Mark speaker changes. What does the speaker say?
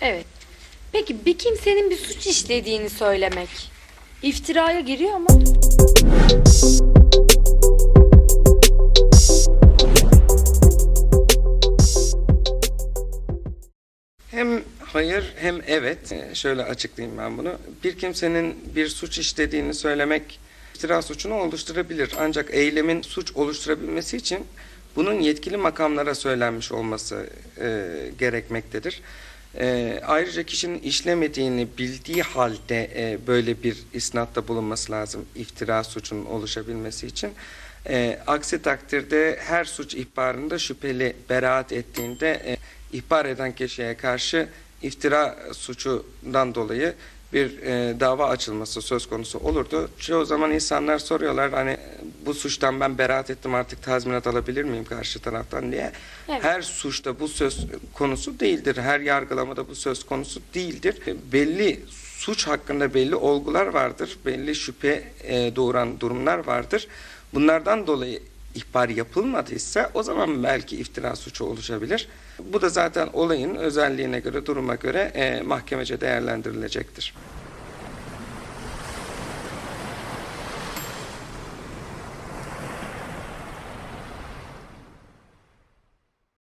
Speaker 1: Evet. Peki bir kimsenin bir suç işlediğini söylemek iftiraya giriyor mu?
Speaker 2: Hem hayır hem evet. Ee, Şöyle açıklayayım ben bunu. Bir kimsenin bir suç işlediğini söylemek iftira suçunu oluşturabilir. Ancak eylemin suç oluşturabilmesi için bunun yetkili makamlara söylenmiş olması e, gerekmektedir. E, ayrıca kişinin işlemediğini bildiği halde e, böyle bir isnatta bulunması lazım iftira suçunun oluşabilmesi için. E, aksi takdirde her suç ihbarında şüpheli beraat ettiğinde e, ihbar eden kişiye karşı iftira suçundan dolayı bir e, dava açılması söz konusu olurdu. Çoğu zaman insanlar soruyorlar hani bu suçtan ben beraat ettim artık tazminat alabilir miyim karşı taraftan diye.
Speaker 1: Evet.
Speaker 2: Her suçta bu söz konusu değildir. Her yargılamada bu söz konusu değildir. Belli suç hakkında belli olgular vardır. Belli şüphe e, doğuran durumlar vardır. Bunlardan dolayı ihbar yapılmadıysa o zaman belki iftira suçu oluşabilir. Bu da zaten olayın özelliğine göre, duruma göre e, mahkemece değerlendirilecektir.